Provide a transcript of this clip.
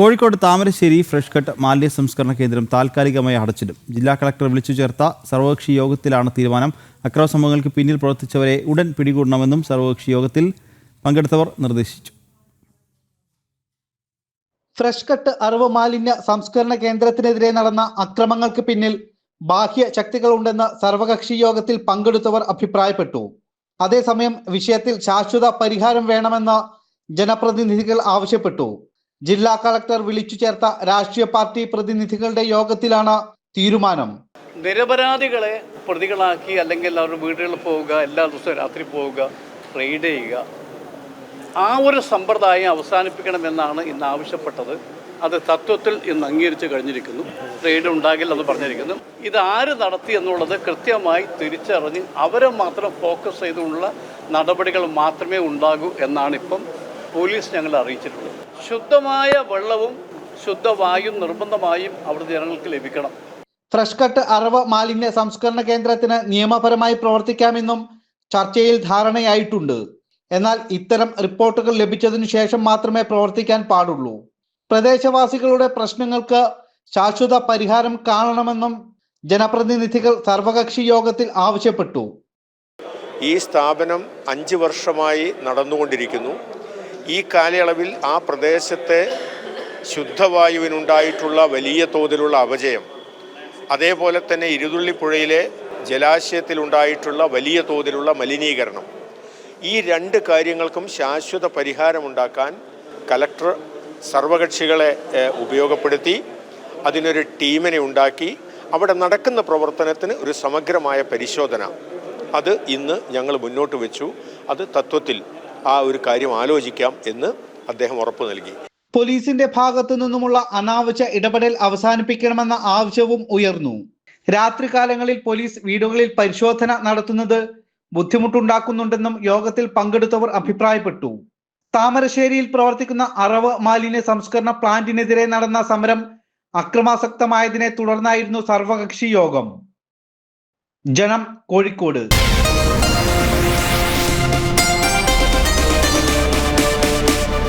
Kozhikode Thamarassery fresh cut മാലിന്യ സംസ്കരണ കേന്ദ്രം താൽക്കാലികമായി അടച്ചിടും. ജില്ലാ കളക്ടർ വിളിച്ചു ചേർത്ത സർവകക്ഷി യോഗത്തിലാണ് തീരുമാനം. അക്രമ സംഭവങ്ങൾക്ക് പിന്നിൽ പ്രവർത്തിച്ചവരെ ഉടൻ പിടികൂടണമെന്നും സർവകക്ഷി യോഗത്തിൽ പങ്കെടുത്തവർ നിർദ്ദേശിച്ചു. ഫ്രഷ് കട്ട് അറിവ് മാലിന്യ സംസ്കരണ കേന്ദ്രത്തിനെതിരെ നടന്ന അക്രമങ്ങൾക്ക് പിന്നിൽ ബാഹ്യ ശക്തികളുണ്ടെന്ന് സർവകക്ഷി യോഗത്തിൽ പങ്കെടുത്തവർ അഭിപ്രായപ്പെട്ടു. അതേസമയം വിഷയത്തിൽ ശാശ്വത പരിഹാരം വേണമെന്ന് ജനപ്രതിനിധികൾ ആവശ്യപ്പെട്ടു. ജില്ലാ കളക്ടർ വിളിച്ചു ചേർത്ത രാഷ്ട്രീയ പാർട്ടി പ്രതിനിധികളുടെ യോഗത്തിലാണ് തീരുമാനം. നിരപരാധികളെ പ്രതികളാക്കി അല്ലെങ്കിൽ അവരുടെ വീടുകളിൽ പോവുക എല്ലാ ദിവസവും രാത്രി പോവുക റെയ്ഡ് ചെയ്യുക. ആ ഒരു സമ്പ്രദായം അവസാനിപ്പിക്കണമെന്നാണ് ഇന്ന് ആവശ്യപ്പെട്ടത്. അത് തത്വത്തിൽ ഇന്ന് അംഗീകരിച്ച് കഴിഞ്ഞിരിക്കുന്നു. റെയ്ഡ് ഉണ്ടാകില്ല എന്ന് പറഞ്ഞിരിക്കുന്നു. ഇത് ആര് നടത്തി എന്നുള്ളത് കൃത്യമായി തിരിച്ചറിഞ്ഞ് അവരെ മാത്രം ഫോക്കസ് ചെയ്തുള്ള നടപടികൾ മാത്രമേ ഉണ്ടാകൂ എന്നാണ് ഇപ്പം പോലീസ് ഞങ്ങളെ അറിയിച്ചിട്ടുള്ളത് ശുദ്ധമായ വെള്ളവും ശുദ്ധവായും നിർബന്ധമായും അവിടുത്തെ ജനങ്ങൾക്ക് ലഭിക്കണം. ഫ്രഷ് കട്ട് അറവ് മാലിന്യ സംസ്കരണ കേന്ദ്രത്തിന് നിയമപരമായി പ്രവർത്തിക്കാമെന്നും ചർച്ചയിൽ ധാരണയായിട്ടുണ്ട്. എന്നാൽ ഇത്തരം റിപ്പോർട്ടുകൾ ലഭിച്ചതിനു ശേഷം മാത്രമേ പ്രവർത്തിക്കാൻ പാടുള്ളൂ. പ്രദേശവാസികളുടെ പ്രശ്നങ്ങൾക്ക് ശാശ്വത പരിഹാരം കാണണമെന്നും ജനപ്രതിനിധികൾ സർവകക്ഷി യോഗത്തിൽ ആവശ്യപ്പെട്ടു. ഈ സ്ഥാപനം അഞ്ച് വർഷമായി നടന്നുകൊണ്ടിരിക്കുന്നു. ഈ കാലയളവിൽ ആ പ്രദേശത്തെ ശുദ്ധവായുവിനുണ്ടായിട്ടുള്ള വലിയ തോതിലുള്ള അപജയം അതേപോലെ തന്നെ ഇരുതുള്ളിപ്പുഴയിലെ ജലാശയത്തിലുണ്ടായിട്ടുള്ള വലിയ തോതിലുള്ള മലിനീകരണം ഈ രണ്ട് കാര്യങ്ങൾക്കും ശാശ്വത പരിഹാരമുണ്ടാക്കാൻ കലക്ടർ സർവകക്ഷികളെ ഉപയോഗപ്പെടുത്തി അതിനൊരു ടീമിനെ ഉണ്ടാക്കി അവിടെ നടക്കുന്ന പ്രവർത്തനത്തിന് ഒരു സമഗ്രമായ പരിശോധന. അത് ഇന്ന് ഞങ്ങൾ മുന്നോട്ട് വെച്ചു. അത് തത്വത്തിൽ ആ ഒരു കാര്യം ആലോചിക്കാം എന്ന് അദ്ദേഹം ഉറപ്പു നൽകി. പോലീസിന്റെ ഭാഗത്തു നിന്നുമുള്ള അനാവശ്യ ഇടപെടൽ അവസാനിപ്പിക്കണമെന്ന ആവശ്യവും ഉയർന്നു. രാത്രികാലങ്ങളിൽ പോലീസ് വീടുകളിൽ പരിശോധന നടത്തുന്നത് ബുദ്ധിമുട്ടുണ്ടാക്കുന്നുണ്ടെന്നും യോഗത്തിൽ പങ്കെടുത്തവർ അഭിപ്രായപ്പെട്ടു. താമരശ്ശേരിയിൽ പ്രവർത്തിക്കുന്ന അറവ് മാലിന്യ സംസ്കരണ പ്ലാന്റിനെതിരെ നടന്ന സമരം അക്രമാസക്തമായതിനെ തുടർന്നായിരുന്നു സർവകക്ഷി യോഗം. ജനം കോഴിക്കോട്.